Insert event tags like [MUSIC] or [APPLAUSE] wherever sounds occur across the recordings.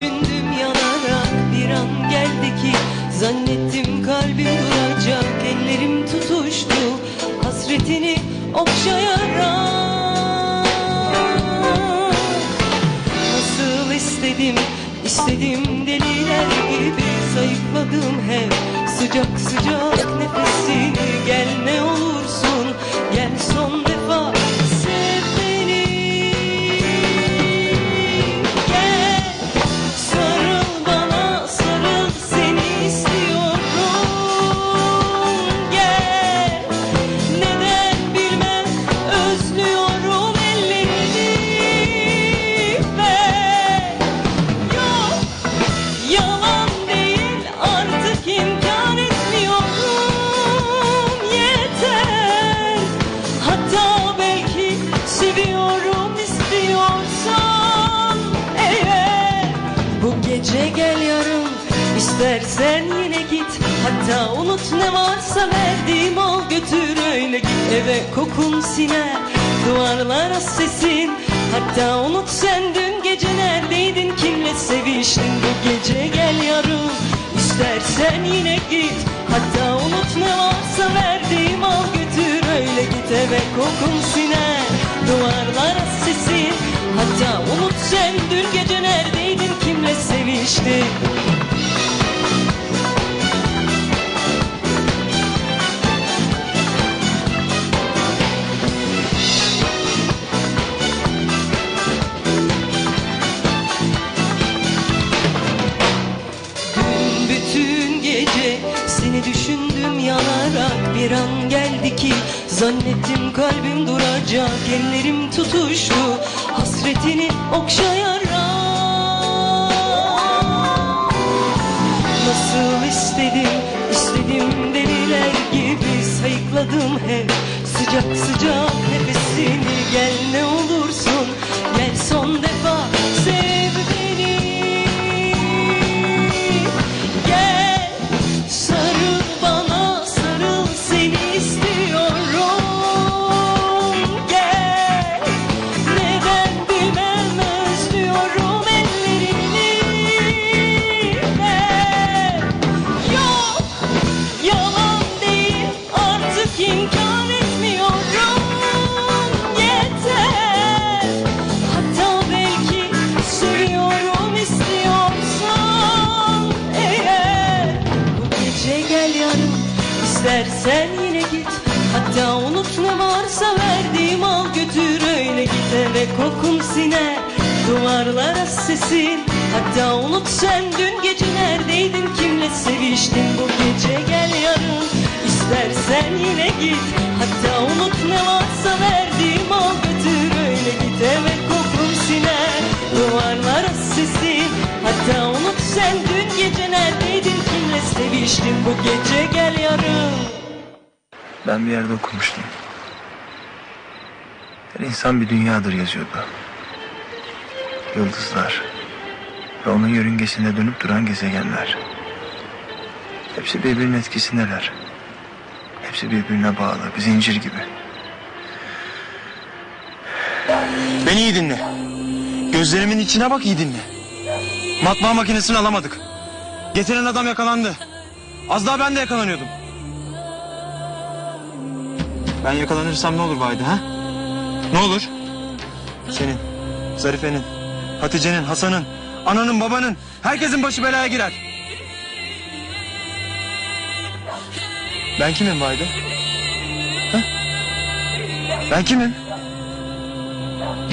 Gündüm yanarak bir an geldi ki Zannettim kalbim duracak Ellerim tutuştu hasretini okşayarak. Nasıl istedim istedim deliler gibi Sayıkladım hep sıcak sıcak nefesini Gel ne olursun gece gel yarın. İstersen yine git. Hatta unut ne varsa verdiğim al götür öyle git. Eve kokun siner duvarlara sesin. Hatta unut sen dün gece neredeydin? Kimle seviştin? Bu gece gel yarın. İstersen yine git. Hatta unut ne varsa verdiğim al götür öyle git. Eve kokun siner Duvarlara sesin Hatta unut sen dün gece neredeydin? Kimle seviştin? Dün bütün gece seni düşündüm yanarak. Bir an geldi ki zannettim kalbim duracak. Ellerim tutuştu hasretini okşayarak Nasıl istedim istedim deliler gibi Sayıkladım hep sıcak sıcak nefesini Gel ne olursun gel son defa gel yarın istersen yine git. Hatta unut ne varsa verdiğim al götür öyle git. Eve kokun siner Duvarlara sesin. Hatta unut sen dün gece neredeydin kimle seviştin? Bu gece gel yarın istersen yine git. Hatta unut ne varsa verdiğim al götür öyle git. Eve kokun siner Duvarlara sesin. Hatta unut sen seviştin Bu gece gel yarın Ben bir yerde okumuştum. Her insan bir dünyadır yazıyordu. Yıldızlar ve onun yörüngesinde dönüp duran gezegenler. Hepsi birbirinin etkisindeler. Hepsi birbirine bağlı, bir zincir gibi. Beni iyi dinle. Gözlerimin içine bak iyi dinle. Matbaa makinesini alamadık. Getiren adam yakalandı. Az daha ben de yakalanıyordum. Ben yakalanırsam ne olur Vahide ha? Ne olur? Senin, Zarife'nin, Hatice'nin, Hasan'ın, ananın, babanın, herkesin başı belaya girer. Ben kimim Vahide? Ha? Ben kimim?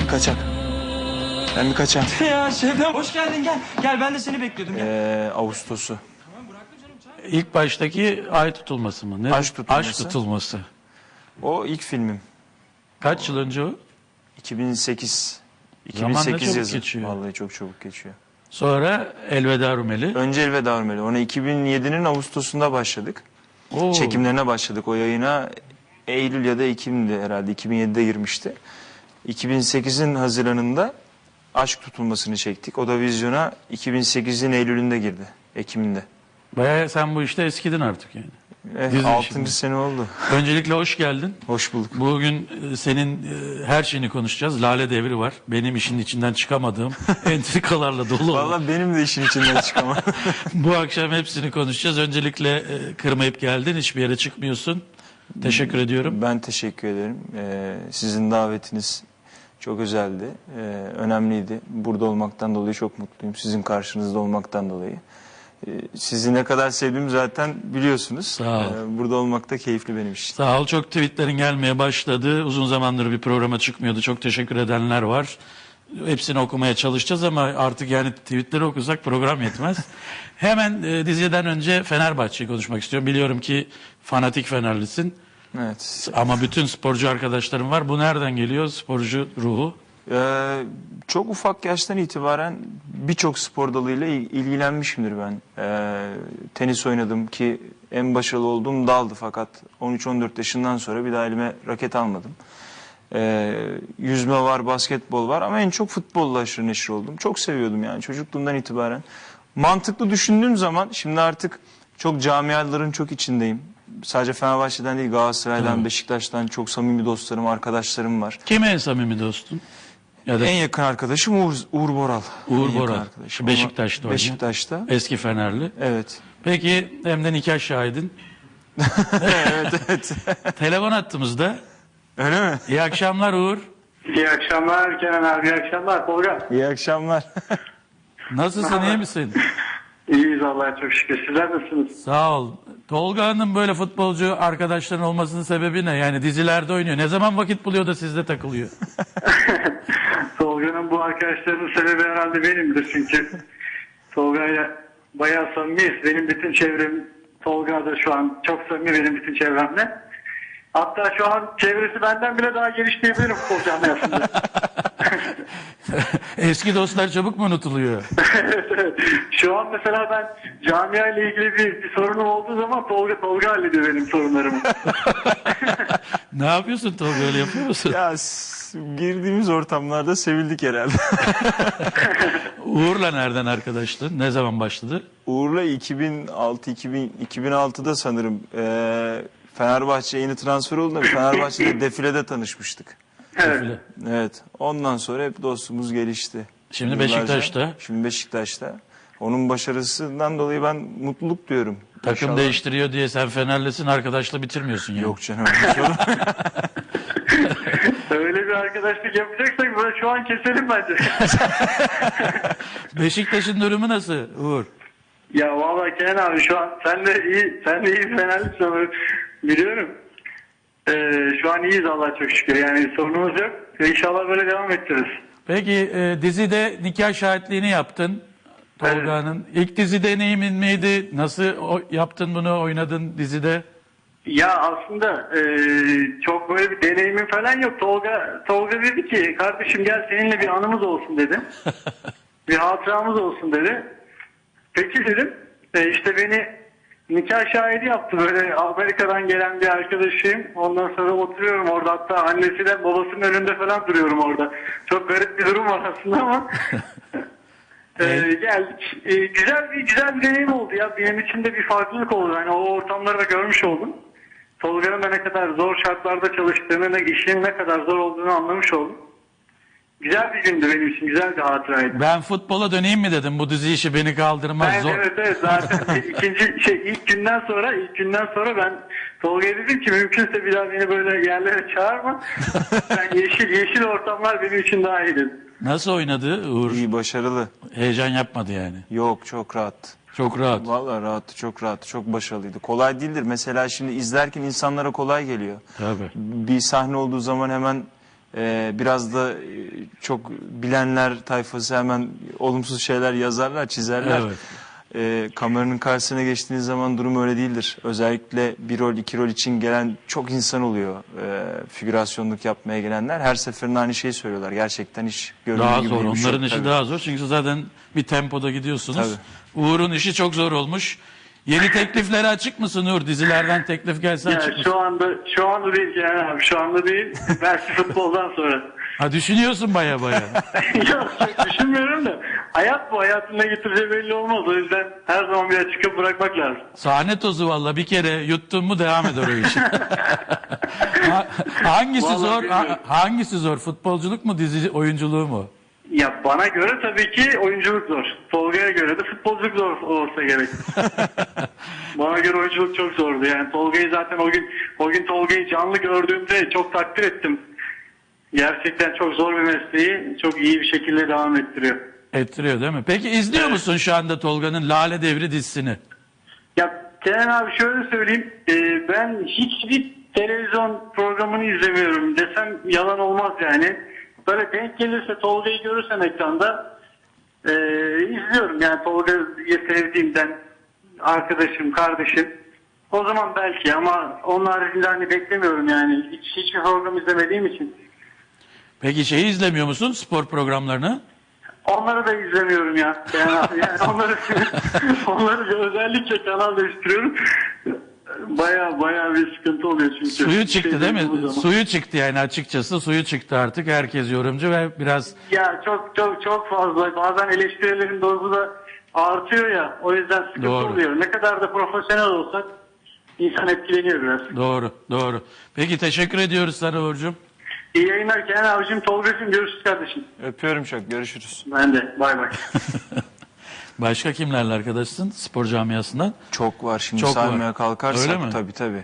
Kaçak. Ben bir kaçak. ya Şebnem hoş geldin gel. Gel ben de seni bekliyordum. Gel. Ee, Ağustos'u. İlk baştaki ay tutulması mı? Ne? Aşk tutulması. Aşk tutulması. O ilk filmim. Kaç yıl önce o? 2008. Zaman ne 2008 çabuk yazı. geçiyor. Vallahi çok çabuk geçiyor. Sonra Elveda Rumeli. Önce Elveda Örmeli. Ona 2007'nin Ağustos'unda başladık. Oo, Çekimlerine başladık. O yayına Eylül ya da Ekim'di herhalde. 2007'de girmişti. 2008'in Haziran'ında Aşk Tutulması'nı çektik. O da vizyona 2008'in Eylül'ünde girdi. Ekim'inde. Bayağı sen bu işte eskidin artık yani. Eh, Dizi altıncı şimdi. sene oldu. Öncelikle hoş geldin. Hoş bulduk. Bugün e, senin e, her şeyini konuşacağız. Lale devri var. Benim işin içinden çıkamadığım [LAUGHS] entrikalarla dolu. olan. Vallahi benim de işin içinden çıkamadım. [LAUGHS] Bu akşam hepsini konuşacağız. Öncelikle e, kırmayıp geldin. Hiçbir yere çıkmıyorsun. Teşekkür ediyorum. ben teşekkür ederim. Ee, sizin davetiniz çok özeldi. Ee, önemliydi. Burada olmaktan dolayı çok mutluyum. Sizin karşınızda olmaktan dolayı. Ee, sizi ne kadar sevdiğimi zaten biliyorsunuz. Sağ ol. Ee, burada olmak da keyifli benim için. Sağ ol. Çok tweetlerin gelmeye başladı. Uzun zamandır bir programa çıkmıyordu. Çok teşekkür edenler var. Hepsini okumaya çalışacağız ama artık yani tweetleri okusak program yetmez. [LAUGHS] Hemen e, diziden önce Fenerbahçe'yi konuşmak istiyorum. Biliyorum ki fanatik Fenerlisin Evet. ama bütün sporcu arkadaşlarım var. Bu nereden geliyor sporcu ruhu? Ee, çok ufak yaştan itibaren birçok spor dalıyla il- ilgilenmişimdir ben. Ee, tenis oynadım ki en başarılı olduğum daldı fakat 13-14 yaşından sonra bir daha elime raket almadım. Ee, yüzme var, basketbol var ama en çok futbolla aşırı neşir oldum. Çok seviyordum yani çocukluğumdan itibaren. Mantıklı düşündüğüm zaman şimdi artık çok camiaların çok içindeyim. Sadece Fenerbahçe'den değil Galatasaray'dan, Beşiktaş'tan çok samimi dostlarım, arkadaşlarım var. Kim en samimi dostun? Ya da En yakın arkadaşım Uğur, Uğur Boral. Uğur En yakın Boral. arkadaşım. Beşiktaş'ta oynayan. Beşiktaş'ta. eski Fenerli. Evet. Peki hem de nikah şahidin. [LAUGHS] evet evet. [LAUGHS] Telefon attığımızda. Öyle mi? İyi akşamlar Uğur. İyi akşamlar Kenan abi, iyi akşamlar Tolga. İyi akşamlar. [LAUGHS] Nasılsın iyi misin? İyiyiz Allah'a çok şükür. Sizler nasılsınız? Sağ ol. Tolga'nın böyle futbolcu arkadaşların olmasının sebebi ne? Yani dizilerde oynuyor. Ne zaman vakit buluyor da sizde takılıyor? Tolga'nın bu arkadaşlarının sebebi herhalde benimdir çünkü. Tolga'yla bayağı samimiyiz. Benim bütün çevrem, Tolga da şu an çok samimi benim bütün çevremle. Hatta şu an çevresi benden bile daha geniş diyebilirim futbol camiasında. [LAUGHS] Eski dostlar çabuk mu unutuluyor? Evet, [LAUGHS] evet. Şu an mesela ben camia ile ilgili bir, bir sorunum olduğu zaman Tolga Tolga hallediyor benim sorunlarımı. [LAUGHS] Ne yapıyorsun Tolga öyle yapıyor musun? ya girdiğimiz ortamlarda sevildik herhalde. [LAUGHS] Uğur'la nereden arkadaştın? Ne zaman başladı? Uğur'la 2006 2000, 2006'da sanırım eee Fenerbahçe yeni transfer oldu da Fenerbahçe'de [COUGHS] defilede tanışmıştık. evet. Evet. Ondan sonra hep dostluğumuz gelişti. Şimdi Yıllarca. Beşiktaş'ta. Şimdi Beşiktaş'ta. Onun başarısından dolayı ben mutluluk duyuyorum. Takım İnşallah- değiştiriyor diye sen Fenerlisin arkadaşla bitirmiyorsun yani. Yok canım. [LAUGHS] Bir arkadaşlık yapacaksak böyle şu an keselim bence. [LAUGHS] Beşiktaş'ın durumu nasıl Uğur? ya vallahi Kenan abi şu an sen de iyi, sen de iyi Fenerlisin biliyorum. Ee, şu an iyiyiz Allah'a çok şükür. Yani sorunumuz yok. İnşallah böyle devam ettiririz. Peki e, dizide nikah şahitliğini yaptın. Tolga'nın. İlk dizi deneyimin miydi? Nasıl yaptın bunu oynadın dizide? Ya aslında e, çok böyle bir deneyimim falan yok. Tolga Tolga dedi ki kardeşim gel seninle bir anımız olsun dedi. [LAUGHS] bir hatıramız olsun dedi. Peki dedim. E, işte beni nikah şahidi yaptı böyle Amerika'dan gelen bir arkadaşım. Ondan sonra oturuyorum orada hatta annesi de babasının önünde falan duruyorum orada. Çok garip bir durum var aslında ama. [LAUGHS] Ee, geldik. Ee, güzel bir güzel bir deneyim oldu ya. Benim için de bir farklılık oldu. Yani o ortamları da görmüş oldum. Tolga'nın da ne kadar zor şartlarda çalıştığını, ne işin ne kadar zor olduğunu anlamış oldum. Güzel bir gündü benim için. Güzel bir hatıraydı. Ben futbola döneyim mi dedim. Bu dizi işi beni kaldırmaz. Ben, Zor. evet evet zaten [LAUGHS] ikinci şey ilk günden sonra ilk günden sonra ben Tolga'ya dedim ki mümkünse bir daha beni böyle yerlere çağırma. [LAUGHS] ben yeşil yeşil ortamlar benim için daha iyi dedim. Nasıl oynadı Uğur? İyi başarılı. Heyecan yapmadı yani. Yok çok rahat. Çok rahat. Vallahi rahattı, çok rahattı, çok başarılıydı. Kolay değildir. Mesela şimdi izlerken insanlara kolay geliyor. Tabii. Bir sahne olduğu zaman hemen e, biraz da e, çok bilenler tayfası hemen olumsuz şeyler yazarlar, çizerler. Evet. E, kameranın karşısına geçtiğiniz zaman durum öyle değildir. Özellikle bir rol, iki rol için gelen çok insan oluyor. E, figürasyonluk yapmaya gelenler. Her seferinde aynı şeyi söylüyorlar. Gerçekten iş göründüğü Daha gibi zor. şey Onların yok. işi Tabii. daha zor. Çünkü zaten bir tempoda gidiyorsunuz. Tabii. Uğur'un işi çok zor olmuş. Yeni tekliflere açık mısın Uğur? Dizilerden teklif gelse açık mısın? şu anda şu anda değil yani abi şu anda değil. Belki futboldan sonra. Ha düşünüyorsun baya baya. [LAUGHS] Yok çok düşünmüyorum da hayat bu hayatın ne getireceği belli olmaz. O yüzden her zaman bir açık bırakmak lazım. Sahne tozu valla bir kere yuttun mu devam eder o iş. [LAUGHS] Ha- hangisi Vallahi zor? bilmiyorum. ha- hangisi zor? Futbolculuk mu dizi oyunculuğu mu? Ya bana göre tabii ki oyunculuk zor. Tolga'ya göre de futbolculuk zor olsa gerek. [LAUGHS] bana göre oyunculuk çok zordu. Yani Tolga'yı zaten o gün o gün Tolga'yı canlı gördüğümde çok takdir ettim. Gerçekten çok zor bir mesleği çok iyi bir şekilde devam ettiriyor. Ettiriyor değil mi? Peki izliyor musun şu anda Tolga'nın Lale Devri dizisini? Ya Kenan abi şöyle söyleyeyim. Ee, ben hiçbir televizyon programını izlemiyorum desem yalan olmaz yani. Böyle denk gelirse Tolga'yı görürsem ekranda ee, izliyorum. Yani Tolga'yı sevdiğimden arkadaşım, kardeşim. O zaman belki ama onun haricinde hani beklemiyorum yani. Hiç, hiçbir program izlemediğim için. Peki şeyi izlemiyor musun spor programlarını? Onları da izlemiyorum ya. Yani, [LAUGHS] yani onları, [LAUGHS] onları özellikle kanal değiştiriyorum. Baya baya bir sıkıntı oluyor çünkü. Suyu çıktı Şey değil mi? Suyu çıktı yani açıkçası suyu çıktı artık herkes yorumcu ve biraz Ya çok çok çok fazla. Bazen eleştirilerin dozu da artıyor ya. O yüzden sıkıntı Doğru. oluyor. Ne kadar da profesyonel olsak insan etkileniyor biraz. doğru doğru. Peki teşekkür ediyoruz sana Uğur'cum. İyi yayınlar Kenan abicim, Tolga'cığım. Görüşürüz kardeşim. Öpüyorum çok. Görüşürüz. Ben de. Bay bay. [LAUGHS] Başka kimlerle arkadaşsın spor camiasından? Çok var şimdi Çok saymaya var. kalkarsak Öyle mi? tabii tabii.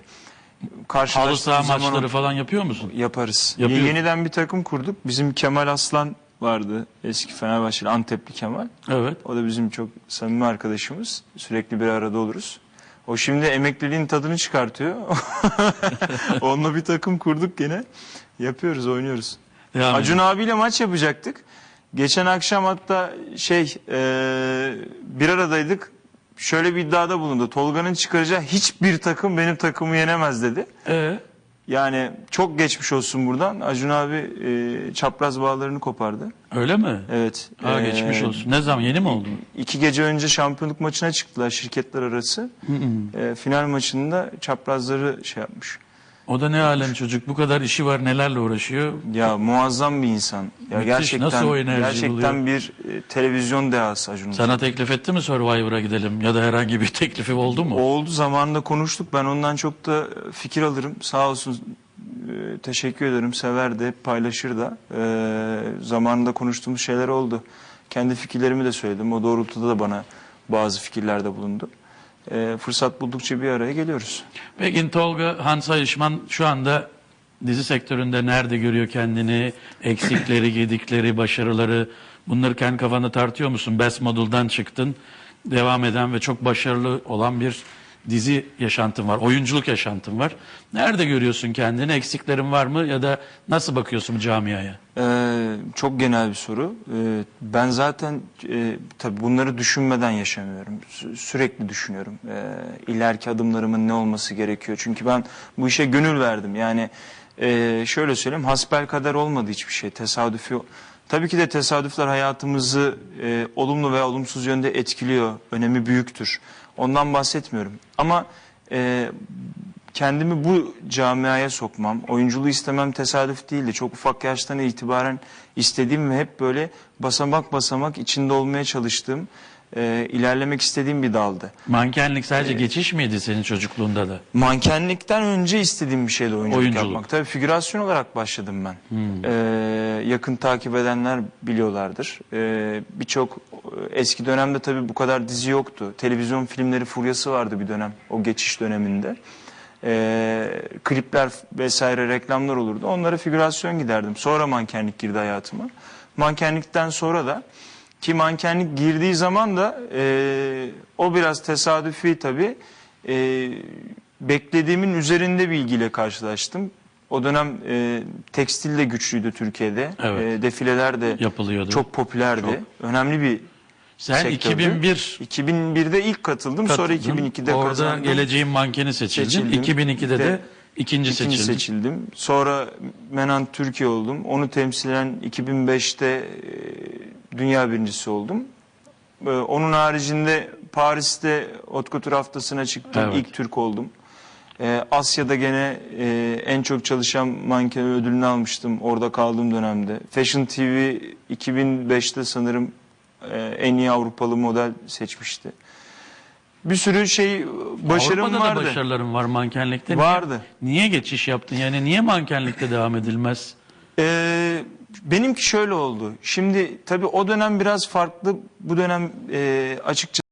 Halı saha zaman maçları falan yapıyor musun? yaparız. Yapıyoruz. Yeniden bir takım kurduk. Bizim Kemal Aslan vardı. Eski Fenerbahçeli Antepli Kemal. Evet. O da bizim çok samimi arkadaşımız. Sürekli bir arada oluruz. O şimdi emekliliğin tadını çıkartıyor. [LAUGHS] Onunla bir takım kurduk gene. Yapıyoruz, oynuyoruz. Devam Acun abiyle maç yapacaktık. Geçen akşam hatta şey e, bir aradaydık. Şöyle bir iddiada bulundu. Tolga'nın çıkaracağı hiçbir takım benim takımı yenemez dedi. Ee, Yani çok geçmiş olsun buradan. Acun abi e, çapraz bağlarını kopardı. öyle mi? Evet. Ha, e, geçmiş olsun. Ne zaman yeni mi oldu? İki gece önce şampiyonluk maçına çıktılar şirketler arası. E, final maçında çaprazları şey yapmış. O da ne alem çocuk bu kadar işi var nelerle uğraşıyor. Ya muazzam bir insan. Ya Müthiş, gerçekten nasıl o enerjiyi gerçekten bir e, televizyon dehası Acun. Sana teklif etti mi Survivor'a gidelim ya da herhangi bir [LAUGHS] teklifi oldu mu? Oldu zamanında konuştuk. Ben ondan çok da e, fikir alırım. Sağ olsun e, teşekkür ederim. Sever de hep paylaşır da. E, zamanında konuştuğumuz şeyler oldu. Kendi fikirlerimi de söyledim. O doğrultuda da bana bazı fikirlerde bulundu. E, fırsat buldukça bir araya geliyoruz. Peki Tolga Hans Ayışman şu anda dizi sektöründe nerede görüyor kendini? Eksikleri, [LAUGHS] gedikleri, başarıları bunları kendi kafanda tartıyor musun? Best Model'dan çıktın. Devam eden ve çok başarılı olan bir dizi yaşantın var. Oyunculuk yaşantın var. Nerede görüyorsun kendini? Eksiklerin var mı? Ya da nasıl bakıyorsun camiaya? Ee, çok genel bir soru. Ee, ben zaten e, tabii bunları düşünmeden yaşamıyorum. Sü- sürekli düşünüyorum. Ee, ileriki adımlarımın ne olması gerekiyor. Çünkü ben bu işe gönül verdim. Yani e, şöyle söyleyeyim hasbel kader olmadı hiçbir şey. Tesadüfi. Tabii ki de tesadüfler hayatımızı e, olumlu veya olumsuz yönde etkiliyor. Önemi büyüktür. Ondan bahsetmiyorum. Ama e, kendimi bu camiaya sokmam, oyunculuğu istemem tesadüf değildi. Çok ufak yaştan itibaren istediğim ve hep böyle basamak basamak içinde olmaya çalıştığım, e, ilerlemek istediğim bir daldı. Mankenlik sadece geçiş miydi senin çocukluğunda da? Mankenlikten önce istediğim bir şeydi oyunculuk, Oyunculuk. yapmak. Tabii figürasyon olarak başladım ben. Hmm. Ee, yakın takip edenler biliyorlardır. Ee, Birçok e, eski dönemde tabii bu kadar dizi yoktu. Televizyon filmleri furyası vardı bir dönem o geçiş döneminde. Ee, klipler vesaire reklamlar olurdu. Onlara figürasyon giderdim. Sonra mankenlik girdi hayatıma. Mankenlikten sonra da ki mankenlik girdiği zaman da e, o biraz tesadüfi tabii. E, beklediğimin üzerinde bir ilgiyle karşılaştım. O dönem e, tekstil de güçlüydü Türkiye'de. Evet. E, defileler de Yapılıyordu. çok popülerdi. Önemli bir Sen sektördü. 2001 2001'de ilk katıldım. Sonra katıldın. 2002'de Orada kazandım. geleceğin mankeni seçildin. Seçildim. 2002'de de, De- ikinci, İkinci seçildin. seçildim. Sonra Menan Türkiye oldum. Onu temsilen 2005'te e, dünya birincisi oldum. E, onun haricinde Paris'te Couture haftasına çıktım. Evet. İlk Türk oldum. Ee, Asya'da gene e, en çok çalışan manken ödülünü almıştım orada kaldığım dönemde. Fashion TV 2005'te sanırım e, en iyi Avrupalı model seçmişti. Bir sürü şey başarım Avrupa'da vardı. da başarılarım var mankenlikte. Niye- Vardı. Niye, geçiş yaptın? Yani niye mankenlikte devam edilmez? Ee, benimki şöyle oldu. Şimdi tabii o dönem biraz farklı. Bu dönem e, açıkçası